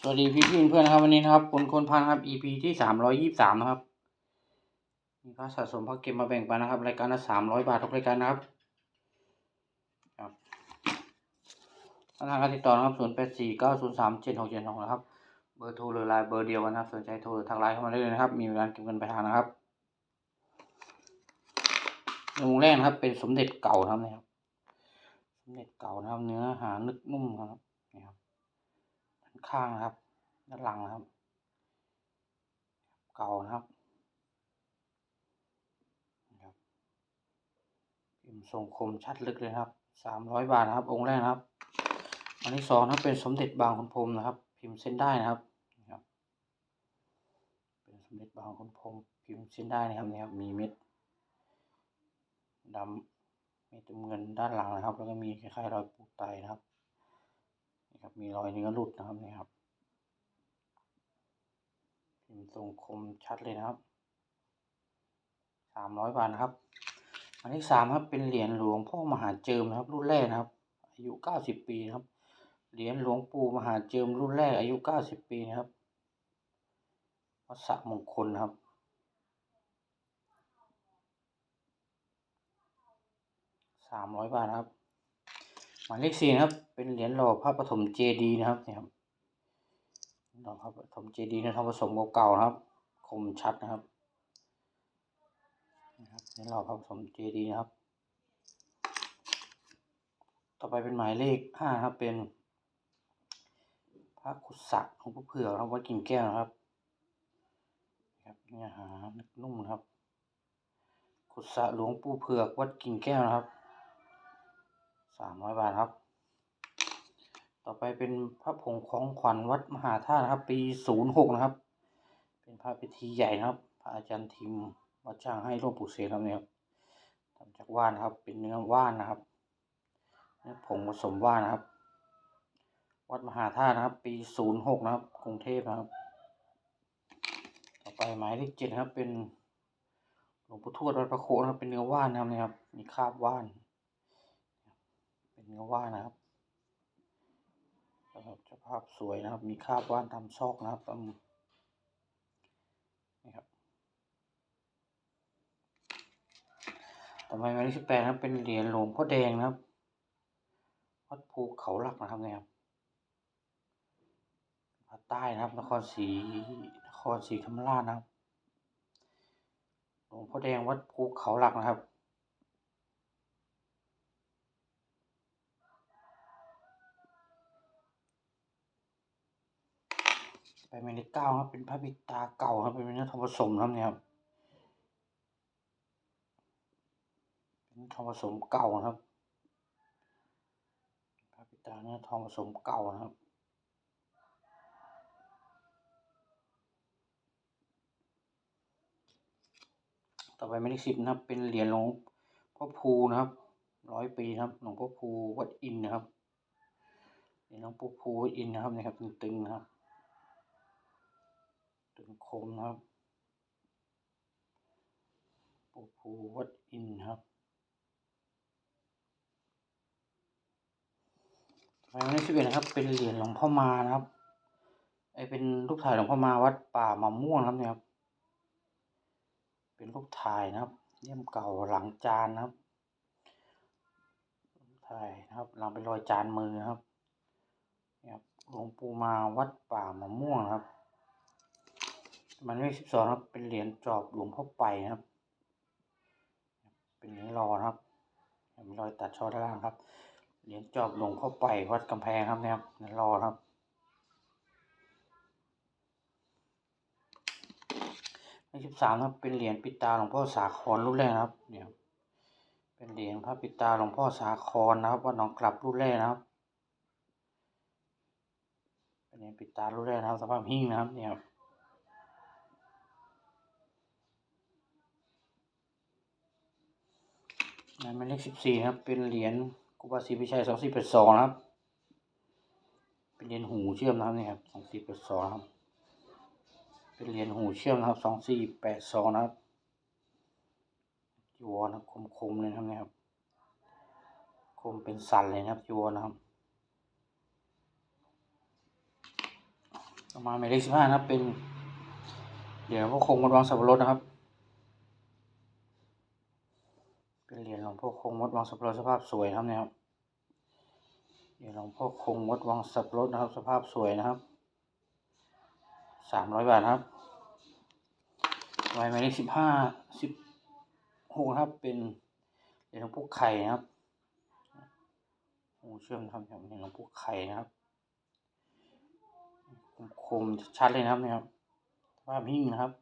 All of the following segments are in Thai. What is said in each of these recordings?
สวัสดีพี่พี่เพื่อนๆนะครับวันนี้นะครับคนคนพันครับ EP ที่สามร้อยยี่สามนะครับ มีพระสะสมพระเก็บมาแบ่งปันนะครับ รายการละสามร้อยบาททุกรายการนะครับครับทางการติดต่อนะครับศูนย์แปดสี่เก้าศูนย์สามเจ็ดหกเจ็ดหกนะครับ เบอร์โทรหรือไลน์เบอร์เดียวกันนะครับสนใจโทรทางไลน์เข้ามาได้เลยนะครับ มีเวลาเก็บเงินปลายทางนะครับในวงแรกนะครับ เป็นสมเด็จเก่านะครับนี่ยครับ สมเด็จเก่านะครับ เนื้อหานึกนุ่มครับ ข้างนะครับ ด้านหลังนะครับ เก่านะครับครับพิมพ์ทรงคมชัดลึกเลยครับสามร้อยบาทนะครับ องค์แรกนะครับ อันที่สองนะเป็นสมเด็จบางขุนพรมนะครับ พิมพ์เส้นได้นะครับนะครับ เป็นสมเด็จบางขุนพรมพิมพ์เส้นได้นะครับนี่ครับ มีเม็ดดำเม็ดเงินด้านหลังนะครับ แล้วก็มีคล้ายๆรอยปูไตนะครับ นี่ครับ มีรอยเนื้อหลุดนะครับนี่ครับพิมพ์ทรงคมชัดเลยนะครับสามร้อยบาทนะครับ อันที่สามครับเป็นเหรียญหลวงพ่อมหาเจิมนะครับ รุ่นแรกนะครับ อายุเก้าสิบปีนะครับเหรียญหลวงปู่มหาเจิมรุ่นแรกอายุเก้าสิบปีนะครับวัดสะมงคลครับสามร้อยบาทครับ หมายเลขสี่นะครับ เป็นเหรียญหล่อพระปฐมเจดีนะครับเนี่ยครับดอกครับปฐมเจดีย์ในทองผสมเก่าๆนะครับ คมชัดนะครับนะครับนี่เราพระปฐมเจดีนะครับ ต่อไปเป็นหมายเลขห้าครับเป็น พระขุดสักของพระเผือกนะครับวัดกิ่งแก้วนะครับครับเนื้อหานุ่มนะครับขุดสระหลวงปู่เผือกวัดกิ่งแก้วนะครับ สามร้อยบาทครับ ต่อไปเป็นพระผงของขวัญวัดมหาธาตุนะครับ ปีศูนย์หกนะครับ เป็นพระพิธีใหญ่นะครับพระอาจารย์ทิมวัดช่างให้หลวงปู่เสนครับเนี่ยทำจากว่านนะครับ เป็นเนื้อว่านนะครับเนื้อผงผสมว่านนะครับ วัดมหาธาตุนะครับ ปีศูนย์หกนะครับ กรุงเทพนะครับ ต่อไปหมายเลขเจ็ดครับเป็นหลวงปู่ทวดวัดพระโคนะครับเป็นเนื้อว่านนะครับนะครับ มีคาบว่าน เนื้อว่านนะครับนะครับเจ้าภาพสวยนะครับ มีคาบว่านตามซอกนะครับตามนี่ครับต่อไปหมายเลขสิบแปดนะเป็นเหรียญหลวงพ่อแดงนะครับวัดภูเขาหลักนะครับเนี่ยครับภาคใต้นะครับ นครศรีนครศรีธรรมราชนะครับ หลวงพ่อแดงวัดภูเขาหลักนะครับ ไปหมายเลขเก้าครับเป็นพระปิดตาเก่าครับเป็นเนื้อทองผสมครับเนี่ยครับเป็นทองผสมเก่าครับพระปิดตาเนื้อทองผสมเก่านะครับต่อไปหมายเลขสิบนะครับ เป็นเหรียญหลวงพ่อภูนะครับร้อยปีครับหลวงพ่อภูวัดอินนะครับเหรียญหลวงพ่อภูวัดอินนะครับนี่ครับตึงๆนะครับ ตึงคมนะครับปู่ภูวัดอินครับหมายเลขสิบเอ็ดนะครับ เป็นเหรียญหลวงพ่อมานะครับไอเป็นรูปถ่ายหลวงพ่อมาวัดป่ามะม่วงครับเนี่ยครับ เป็นรูปถ่ายนะครับเลี่ยมเก่าหลังจานนะครับถ่ายนะครับหลังเป็นรอยจานมือนะครับเนี่ยครับหลวงปู่มาวัดป่ามะม่วงครับ มันเลขสิบสองครับ เป็นเหรียญจอบหลวงพ่อไปนะครับ เป็นเหรียญรอนะครับมีรอยตัดช่อด้านล่างครับ เหรียญจอบหลวงพ่อไปวัดกำแพงครับนี่ยครับเหรียญรอครับ เลขสิบสามครับ เป็นเหรียญปิดตาหลวงพ่อสาครรุ่นแรกนะครับ เนี่ย เป็นเหรียญพระปิดตาหลวงพ่อสาครนะครับวัดหนองกลับรุ่นแรกนะครับเป็นเหรียญปิดตารุ่นแรกนะครับสภาพหิ้งนะครับเนี่ยครับ นั่นเป็นเลขสิบสี่ครับ เป็นเหรียญกุบาศรีพิชัยสองสี่แปดสองนะครับ เป็นเหรียญหูเชื่อมนะครับนี่ครับสองสี่แปดสองครับ เป็นเหรียญหูเชื่อมนะครับสองสี่แปดสองนะครับจีวรนะครับคมๆเลยนะครับนี่ครับ คมเป็นสันเลยนะครับจีวรนะครับต่อมาหมายเลขสิบห้านะครับเป็นเหรียญหลวพ่อคงวัดวังสับปะรดนะครับ เป็นเหรียญหลวงพ่อคงวัดวังสับปะรดสภาพสวยนะครับเนี่ยครับเหรียญหลวงพ่อคงวัดวังสับปะรดนะครับ สภาพสวยนะครับสามร้อยบาทครับไว้หมายเลขสิบห้าสิบหกครับเป็นเหรียญหลวงพ่อไข่นะครับโอ้เชื่อมทำแบบเหรียญหลวงพ่อไข่นะครับคมๆชัดเลยนะครับเนี่ยครับภาพหิ้งนะครับ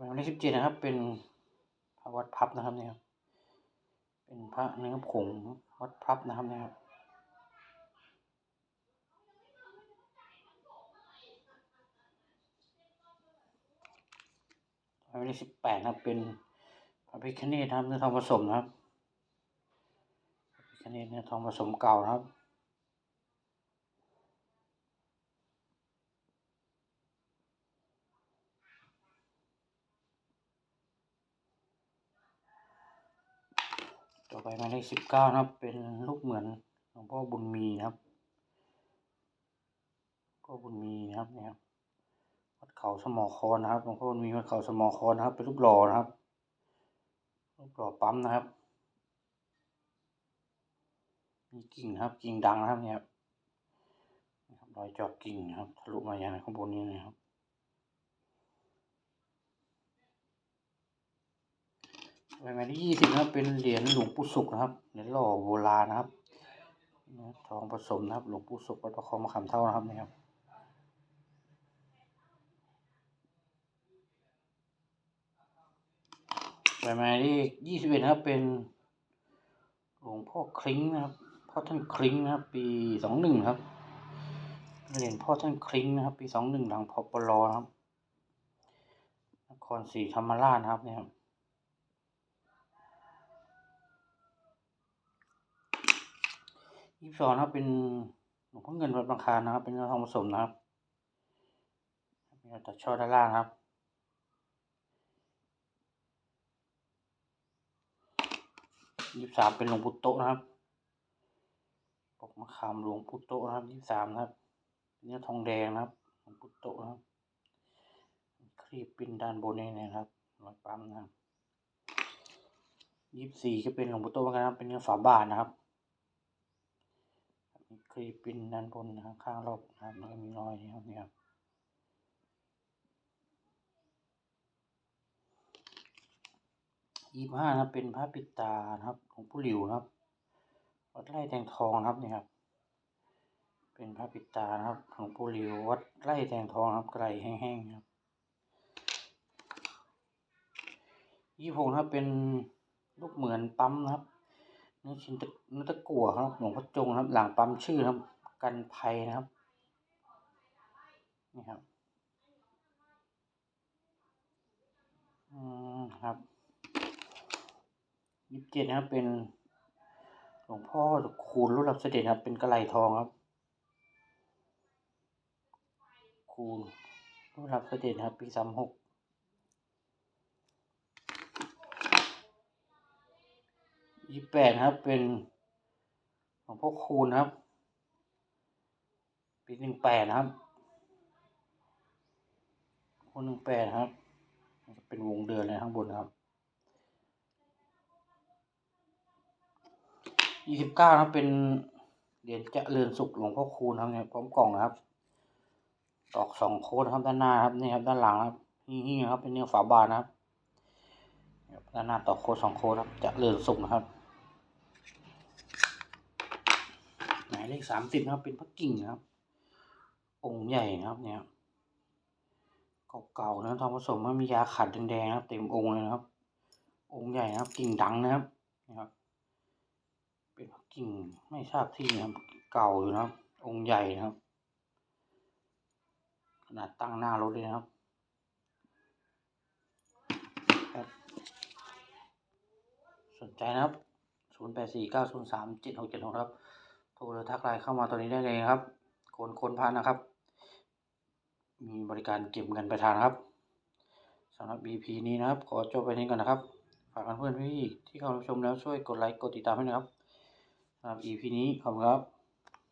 หมายเลขสิบเจ็ดนะครับ เป็นพระวัดพับนะครับเนี่ยครับ เป็นพระเนื้อผงวัดพับนะครับเนี่ยครับหมายเลขสิบแปดนะครับ เป็นพระพิฆเนศนะครับเนื้อทองผสมนะครับพระพิฆเนศเนื้อทองผสมเก่านะครับ ต่อ ไปหมายเลขสิบเก้านะครับ เป็นรูปเหมือนหลวงพ่อบุญมีนะครับพ่อบุญมีนะครับเนี่ยครับวัดเขาสมอคอนนะครับหลวงพ่อบุญมีวัดเขาสมอคอนนะครับ เป็นรูปหล่อนะครับ รูปหล่อปั๊มนะครับ มีกิ่งนะครับ กิ่งดังนะครับเนี่ยครับนะครับรอยจอกกิ่งนะครับทะลุมาอย่างข้างบนนี้นะครับ ใบไม้ที่ยี่สิบนะครับเป็นเหรียญหลวงปู่ศุกร์นะครับเหรียญหล่อโบราณนะครับทองผสมนะครับ หลวงปู่ศุกร์วัดประคองมะขามเท่านะครับนี่ครับใบไม้ที่ยี่สิบเอ็ดนะครับเป็นหลวงพ่อคลิ้งนะครับพ่อท่านคลิ้งนะครับ ปีสองหนึ่งครับเหรียญพ่อท่านคลิ้งนะครับ ปีสองหนึ่งหลังพปลนะครับนครศรีธรรมราชนะครับเนี่ยครับ ยี่สิบสองนะครับเป็นหลวงพ่อเงินวัดบางคานนะครับ เป็นเนื้อทองผสมนะครับมีตัดช่อด้านล่างนะครับยี่สิบสามเป็นหลวงปู่โตนะครับปกมะขามหลวงปู่โตนะครับยี่สิบสามนะครับเป็นเนื้อทองแดงนะครับหลวงปู่โตนะครับครีบปิ้นด้านบนนี่นะครับรอยปั๊มนะครับยี่สิบสี่ก็เป็นหลวงปู่โตเหมือนกันนะครับเป็นเนื้อฝาบาทนะครับ รีบปิ้นด้านบนนะครับข้างรอบนะครับแล้วก็มีรอยนี่ครับนี่ยครับยี่ห้านะเป็นพระปิตานะครับของผู้หลิวครับวัดไร่แตงทองนะครับนี่ครับ เป็นพระปิตานะครับของผู้หลิววัดไร่แตงทองครับไกลแห้งๆครับยี่หกนะครับเป็นลูกเหมือนปั๊มนะครับ นี่ชิ้นตะนี่ตะกั่วครับหลวงพ่อจงครับ หลังปั๊มชื่อครับ กันภัยนะครับนี่ครับอืมครับยี่สิบเจ็ดนะครับเป็นหลวงพ่อคูณรุ่นรับเสด็จครับ เป็นกระไหลทองครับคูณรุ่นรับเสด็จครับ ปีสามหก ยี่แปดครับ เป็นหลวงพ่อคูณครับ ปีหนึ่งแปดครับคูณหนึ่งแปดครับจะเป็นวงเดือนเลยข้างบนครับยี่สิบเก้านะครับเป็นเหรียญเจริญสุขหลวงพ่อคูณครับเนี่ยพร้อมกล่องนะครับ ตอกสองโค้ดครับด้านหน้าครับนี่ครับด้านหลังครับนี่ครับเป็นเนื้อฝาบานนะครับด้านหน้าตอกโค้ดสองโค้ดครับจะเจริญสุขนะครับ หมายเลขสามสิบนะครับ เป็นพระกิ่งนะครับ องค์ใหญ่นะครับเนี่ยเก่าๆนะทองผสมมันมียาขัดแดงๆนะครับ เต็มองค์เลยนะครับ องค์ใหญ่นะครับ กิ่งดังนะครับนะครับ เป็นพระกิ่งไม่ทราบที่นะครับ เก่าอยู่นะครับ องค์ใหญ่นะครับ ขนาดตั้งหน้ารถเลยนะครับครับสนใจนะครับศูนย์แปดสี่เก้าศูนย์สามเจ็ดหกเจ็ดหกครับ โทรหรือทักไลน์เข้ามาตัวนี้ได้เลยครับโคนโคนพันนะครับ มีบริการเก็บเงินไปลายทางนครับสำหรับ BP นี้นะครับ ขอจบไปนี้ก่อนนะครับ ฝากเพื่อนพี่ที่เข้ามาชมแล้วช่วยกดไลค์กดติดตามให้นะครับสำหรับ EP นี้ขอบคุณครับ